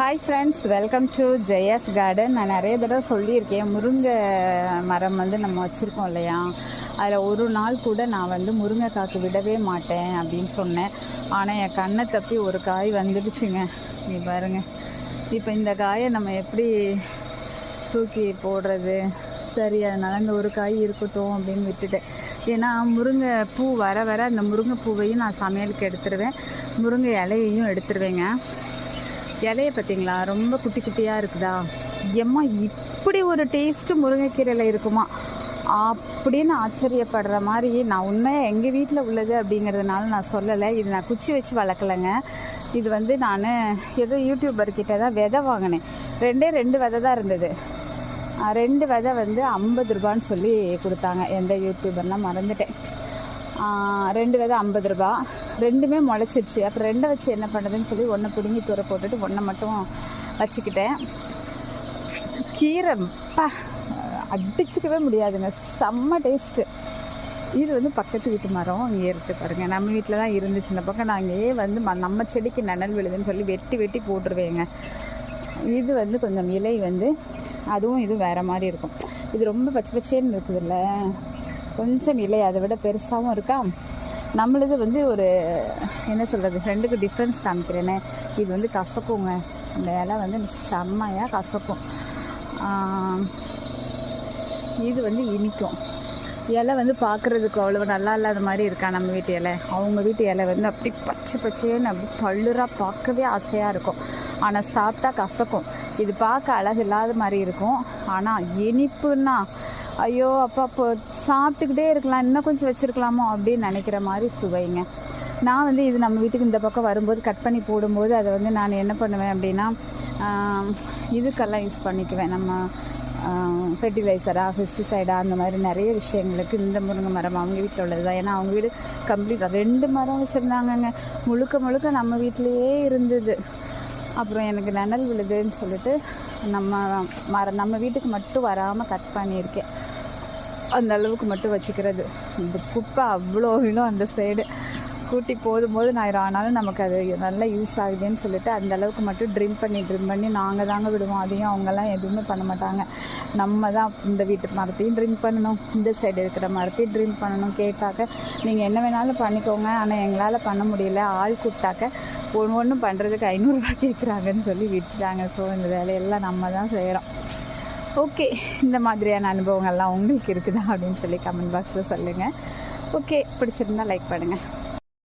Hi friends welcome to Jaya's garden நான் நிறைய தடவை சொல்லியிருக்கேன். முருங்கை மரம் வந்து நம்ம வச்சுருக்கோம் இல்லையா? அதில் ஒரு நாள் கூட நான் வந்து முருங்கைக்காய்க்கு விடவே மாட்டேன் அப்படின்னு சொன்னேன். ஆனால் என் கண்ணை தப்பி ஒரு காய் வந்துடுச்சுங்க. நீ பாருங்க. இப்போ இந்த காயை நம்ம எப்படி தூக்கி போடுறது? சரி அதனால் அந்த ஒரு காய் இருக்கட்டும் அப்படின்னு விட்டுட்டேன். ஏன்னா முருங்கை பூ வர வர அந்த முருங்கை பூவையும் நான் சமையலுக்கு எடுத்துருவேன். முருங்கை இலையையும் எடுத்துருவேங்க. இலைய பார்த்தீங்களா ரொம்ப குட்டி குட்டியாக இருக்குதா? எம்மா இப்படி ஒரு டேஸ்ட்டு முருங்கைக்கீரையில் இருக்குமா? அப்படின்னு ஆச்சரியப்படுற மாதிரி நான் உண்மையாக எங்கள் வீட்டில் உள்ளது அப்படிங்கிறதுனால நான் சொல்லலை. இது நான் குச்சி வச்சு வளர்க்கலைங்க. இது வந்து நான் ஏதோ யூடியூபர்கிட்ட தான் விதை வாங்கினேன். ரெண்டே ரெண்டு விதை தான் இருந்தது. ரெண்டு விதை வந்து ஐம்பது ரூபான்னு சொல்லி கொடுத்தாங்க. எந்த யூடியூபர்லாம் மறந்துட்டேன். ரெண்டு விதை ஐம்பது ரூபா. ரெண்டுமே முளைச்சிருச்சு. அப்புறம் ரெண்டை வச்சு என்ன பண்ணுறதுன்னு சொல்லி ஒன்றை பிடுங்கி தூர போட்டுட்டு ஒன்றை மட்டும் வச்சுக்கிட்டேன். கீரை பா அடிச்சுக்கவே முடியாதுங்க. செம்ம டேஸ்ட்டு இது வந்து பக்கத்து வீட்டு மரம் இங்கே இருக்கு பாருங்க. நம்ம வீட்டில் தான் இருந்துச்சு. இந்த பக்கம் நான் அங்கேயே வந்து ம- நம்ம செடிக்கு நனல் விழுதுன்னு சொல்லி வெட்டி வெட்டி போட்டுருவேங்க. இது வந்து கொஞ்சம் இலை வந்து அதுவும் இது வேறு மாதிரி இருக்கும். இது ரொம்ப பச்சை பச்சேன்னு இருக்குதுல்ல. கொஞ்சம் இலை அதை விட பெருசாகவும் இருக்கா? நம்மளது வந்து ஒரு என்ன சொல்கிறது ஃப்ரெண்டுக்கு டிஃப்ரென்ஸ் காமிக்கிறேனே. இது வந்து கசக்குங்க இந்த இலை வந்து செம்மையாக கசக்கும். இது வந்து இனிக்கும். இலை வந்து பார்க்குறதுக்கு அவ்வளோ நல்லா இல்லாத மாதிரி இருக்கா நம்ம வீட்டு இலை? அவங்க வீட்டு இலை வந்து அப்படி பச்சை பச்சைன்னு அப்படி தள்ளுறாக பார்க்கவே ஆசையாக இருக்கும். ஆனால் சாப்பிட்டா கசக்கும். இது பார்க்க அழகு இல்லாத மாதிரி இருக்கும். ஆனால் இனிப்புன்னா ஐயோ அப்பா அப்போ சாப்பிட்டுக்கிட்டே இருக்கலாம். இன்னும் கொஞ்சம் வச்சுருக்கலாமோ அப்படின்னு நினைக்கிற மாதிரி சுவைங்க. நான் வந்து இது நம்ம வீட்டுக்கு இந்த பக்கம் வரும்போது கட் பண்ணி போடும்போது அதை வந்து நான் என்ன பண்ணுவேன் அப்படின்னா இதுக்கெல்லாம் யூஸ் பண்ணிக்குவேன். நம்ம ஃபெர்டிலைசராக பெஸ்டிசைடா அந்த மாதிரி நிறைய விஷயங்களுக்கு இந்த முருங்கை மரம் அவங்க வீட்டில் உள்ளது தான். ஏன்னா அவங்க வீடு கம்ப்ளீட்டாக ரெண்டு மரம் வச்சுருந்தாங்கங்க. முழுக்க முழுக்க நம்ம வீட்டிலையே இருந்தது. அப்புறம் எனக்கு நிழல் விழுதுன்னு சொல்லிட்டு நம்ம மர நம்ம வீட்டுக்கு மட்டும் வராமல் கட் பண்ணியிருக்கேன். அந்த அளவுக்கு மட்டும் வச்சுக்கிறது. இந்த குப்பை அவ்வளோ விழும் அந்த சைடு கூட்டி போதும் போது நான் ஆனாலும் நமக்கு அது நல்லா யூஸ் ஆகுதுன்னு சொல்லிட்டு அந்த அளவுக்கு மட்டும் ட்ரிம் பண்ணி ட்ரிம் பண்ணி நாங்கள் தாங்க விடுவோம். அதையும் அவங்கெல்லாம் எதுவுமே பண்ண மாட்டாங்க. நம்ம தான் இந்த வீட்டு மரத்தையும் ட்ரிம் பண்ணணும். இந்த சைடு இருக்கிற மரத்தையும் ட்ரிம் பண்ணணும். கேட்டாக்க நீங்கள் என்ன வேணாலும் பண்ணிக்கோங்க. ஆனால் எங்களால் பண்ண முடியல. ஆள் கூப்பிட்டாக்க ஒன்று ஒன்றும் பண்ணுறதுக்கு ஐநூறுரூவா கேட்குறாங்கன்னு சொல்லி விட்டுட்டாங்க. ஸோ இந்த வேலையெல்லாம் நம்ம தான் செய்கிறோம் ஓகே இந்த மாதிரியான அனுபவங்கள்லாம் உங்களுக்கு இருக்குதா அப்படின்னு சொல்லி கமெண்ட் பாக்ஸில் சொல்லுங்கள் ஓகே பிடிச்சிருந்தா லைக் பண்ணுங்கள்